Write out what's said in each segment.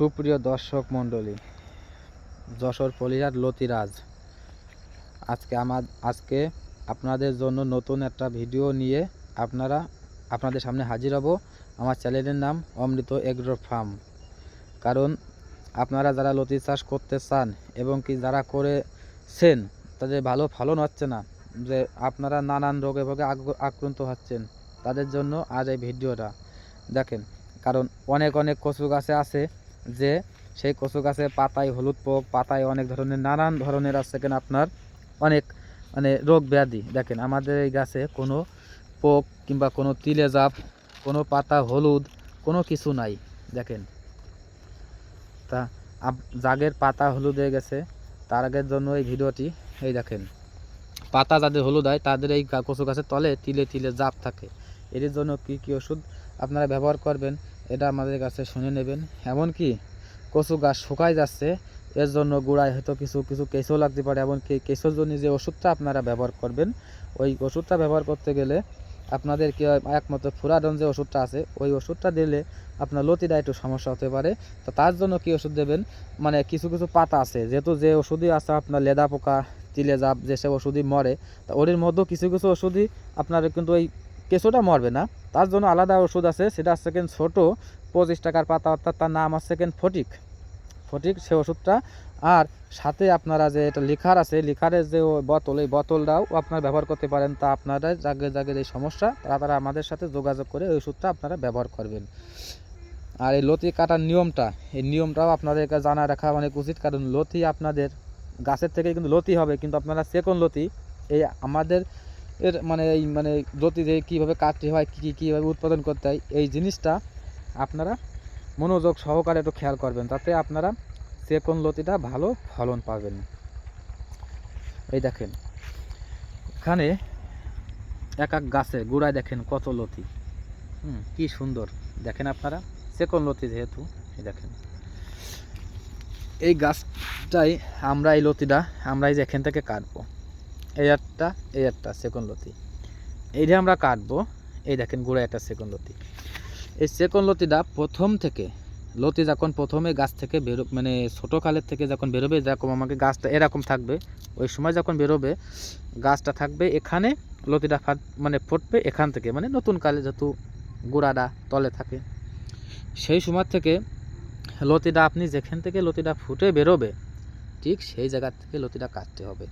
সুপ্রিয় দর্শক মণ্ডলী, যশোর পলিহার লতিরাজ, আজকে আমার, আজকে আপনাদের জন্য নতুন একটা ভিডিও নিয়ে আপনারা, আপনাদের সামনে হাজির হব। আমার চ্যানেলের নাম অমৃত এগ্রো ফার্ম। কারণ আপনারা যারা লতি চাষ করতে চান এবং কি যারা করেছেন, তাদের ভালো ফলন হচ্ছে না, যে আপনারা নানান রোগে ভোগে আক্রান্ত হচ্ছেন, তাদের জন্য আজ এই ভিডিওটা। দেখেন, কারণ অনেক অনেক কচু গাছে আছে যে সেই কচু গাছে পাতায় হলুদ পোক, পাতায় অনেক ধরনের, নানান ধরনের আছে কেন আপনার অনেক মানে রোগ ব্যাধি। দেখেন, আমাদের এই গাছে কোনো পোক কিংবা কোনো তিলে জাপ, কোনো পাতা হলুদ, কোনো কিছু নাই। দেখেন, তা জাগের পাতা হলুদ হয়ে গেছে। তার আগের জন্য এই ভিডিওটি, এই দেখেন, পাতা যাদের হলুদ হয়, তাদের এই কচু গাছের তলে তিলে তিলে জাপ থাকে। এর জন্য কি কি ওষুধ আপনারা ব্যবহার করবেন? এটা আমাদের কাছে শুনে নেবেন। এমনকি কচু গাছ শুকায় যাচ্ছে, এর জন্য গোড়ায় হয়তো কিছু কিছু কেঁচো লাগতে পারে। এমনকি কেঁচোর জন্য যে ওষুধটা আপনারা ব্যবহার করবেন, ওই ওষুধটা ব্যবহার করতে গেলে আপনাদের কি একমাত্র ফুরাডন যে ওষুধটা আছে, ওই ওষুধটা দিলে আপনার লতিটা একটু সমস্যা হতে পারে। তো তার জন্য কি ওষুধ দেবেন? মানে কিছু কিছু পাতা আছে, যেহেতু যে ওষুধই আছে আপনার লেদা পোকা, তিলে জাপ, যেসব ওষুধই মরে, তা ওর মধ্যেও কিছু কিছু ওষুধই আপনার কিন্তু ওই কেঁচোটা মরবে না। তার জন্য আলাদা ওষুধ আছে, সেটা হচ্ছে কেন ছোটো, পঁচিশ টাকার পাতা, অর্থাৎ তার নাম আছে কেন ফটিক। ফটিক, সে ওষুধটা। আর সাথে আপনারা যে এটা লিখার আছে, লিখারের যে বোতল, এই বোতলটাও আপনারা ব্যবহার করতে পারেন। তা আপনারা জাগে জাগের এই সমস্যা, তারা তারা আমাদের সাথে যোগাযোগ করে ওই ওষুধটা আপনারা ব্যবহার করবেন। আর এই লতি কাটার নিয়মটা, এই নিয়মটাও আপনাদেরকে জানা রাখা অনেক উচিত। কারণ লতি আপনাদের গাছের থেকে কিন্তু লতি হবে, কিন্তু আপনারা সেকন লতি, এই আমাদের এর মানে এই মানে লতি যে কীভাবে কাটতে হয়, কী কী, কীভাবে উৎপাদন করতে হয়, এই জিনিসটা আপনারা মনোযোগ সহকারে একটু খেয়াল করবেন তাতে আপনারা সেকন লতিটা ভালো ফলন পাবেন। এই দেখেন, এখানে এক এক গাছে গোড়ায় দেখেন কত লতি। হুম, কি সুন্দর। দেখেন আপনারা সেকন লতি যেহেতু, এই দেখেন। এই গাছটাই আমরা এই লতিটা আমরা এই যে এখান থেকে কাটবো। এই একটা এই একটা সেকন্ড লতি। এইটা আমরা কাটবো। এই দেখেন গোড়ায় একটা সেকন্ড লতি। এই সেকন্ড লতিটা প্রথম থেকে, লতি যখন প্রথমে গাছ থেকে বেরো মানে ছোটো কালের থেকে যখন বেরোবে যেরকম আমাকে গাছটা এরকম থাকবে। ওই সময় যখন বেরোবে, গাছটা থাকবে এখানে, লতিটা ফাট মানে ফুটবে এখান থেকে। মানে নতুন কালে যেহেতু গোড়াটা তলে থাকে। সেই সময় থেকে লতিটা আপনি যেখান থেকে লতিটা ফুটে বেরোবে, ঠিক সেই জায়গা থেকে লতিটা কাটতে হবে।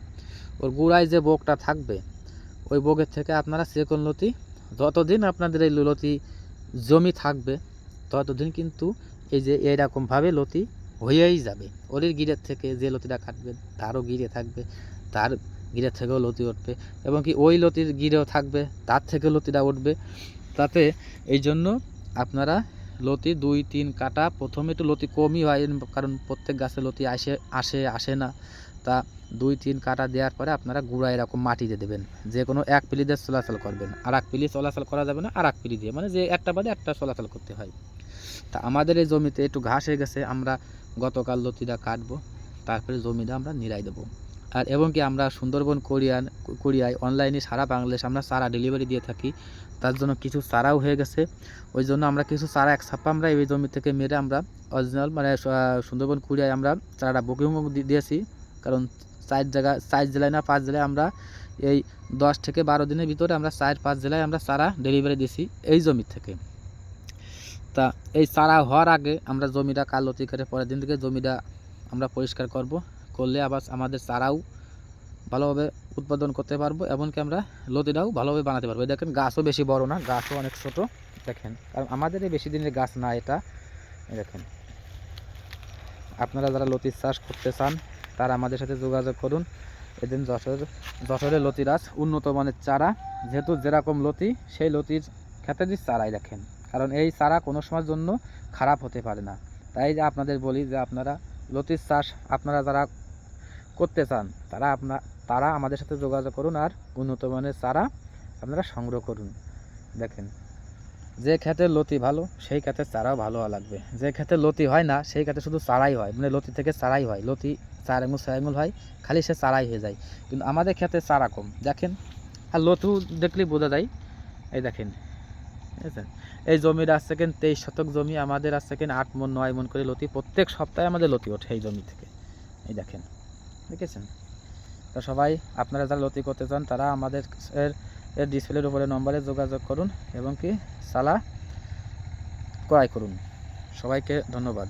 ওর গোড়ায় যে বোকটা থাকবে, ওই বোকের থেকে আপনারা সেকন লতি, যতদিন আপনাদের এই লতি জমি থাকবে, ততদিন কিন্তু এই যে এইরকমভাবে লতি হয়েই যাবে। ওরের গিরের থেকে যে লতিটা কাটবে, তারও গিরে থাকবে, তার গিরের থেকেও লতি উঠবে এবং কি ওই লতির গিরেও থাকবে, তার থেকেও লতিটা উঠবে। তাতে এই জন্য আপনারা লতি দুই, তিন কাটা, প্রথমে একটু লতি কমই হয়, কারণ প্রত্যেক গাছে লতি আসে আসে আসে না। তা দুই তিন কাটা দেওয়ার পরে আপনারা গুঁড়া এরকম মাটি দিয়ে দেবেন। যে কোনো এক পিলি দিয়ে চলাচল করবেন। আর এক পিলি চলাচল করা যাবে না, আর এক পিলি দিয়ে। মানে যে একটা বাদে একটা চলাচল করতে হয়। তা আমাদের এই জমিতে একটু ঘাস হয়ে গেছে, আমরা গতকাল লতিটা কাটবো, তারপরে জমিটা আমরা নিরাই দেবো। আর এবং কি আমরা সুন্দরবন, কোরিয়ান, কোরিয়ায় অনলাইনে সারা বাংলাদেশ আমরা চারা ডেলিভারি দিয়ে থাকি, তার জন্য কিছু চারাও হয়ে গেছে। ওই জন্য আমরা কিছু চারা এক ছাপ্পা আমরা এই জমি থেকে মেরে আমরা অরিজিনাল মানে সুন্দরবন কুড়িয়ায় আমরা চারাটা বুকিং দিয়েছি। কারণ চার জায়গা, চার জেলায় না, পাঁচ জেলায় আমরা এই দশ থেকে বারো দিনের ভিতরে আমরা চার, পাঁচ জেলায় আমরা চারা ডেলিভারি দিছি এই জমি থেকে। তা এই চারা হওয়ার আগে আমরা জমিটা কাল করে পরের দিন থেকে জমিটা আমরা পরিষ্কার করব, করলে আবার আমাদের চারাও ভালোভাবে উৎপাদন করতে পারব এমনকি আমরা লতিটাও ভালোভাবে বানাতে পারব। দেখেন গাছও বেশি বড় না, গাছও অনেক ছোট, দেখেন। কারণ আমাদের এই বেশি দিনের গাছ না এটা দেখেন। আপনারা যারা লতির চাষ করতে চান তারা আমাদের সাথে যোগাযোগ করুন। এদিন যশোর যশোরের লতিরাজ উন্নত মানের চারা, যেহেতু যেরকম লতি, সেই লতির ক্ষেত্রে চারাই রাখেন, কারণ এই চারা কোনো সময়ের জন্য খারাপ হতে পারে না। তাই যে আপনাদের বলি যে আপনারা লতির চাষ আপনারা যারা করতে চান, তারা আপনার তারা আমাদের সাথে যোগাযোগ করুন আর উন্নত মানের চারা আপনারা সংগ্রহ করুন। দেখেন যে ক্ষেতের লতি ভালো, সেই ক্ষেতের চারাও ভালো হওয়া লাগবে। যে ক্ষেতে লতি হয় না, সেই ক্ষেতে শুধু চারাই হয়। মানে লতি থেকে চারাই হয়। লতি, চার এমুল, ছয় এমন হয়, খালি সে চারাই হয়ে যায়। কিন্তু আমাদের ক্ষেতে চারা কম। দেখেন, আর লতু দেখলেই বোঝা যায়। এই দেখেন, এই জমির আসছে কেন তেইশ শতক জমি, আমাদের আসছে কেন আট মন, নয় মন করে লতি। প্রত্যেক সপ্তাহে আমাদের লতি ওঠে এই জমি থেকে। এই দেখেন, দেখেছেন? তো সবাই, আপনারা যারা লতি করতে চান, তারা আমাদের এর ডিসপ্লের উপরে নম্বরে যোগাযোগ করুন এবং কি সালা ক্রয় করুন। সবাইকে ধন্যবাদ।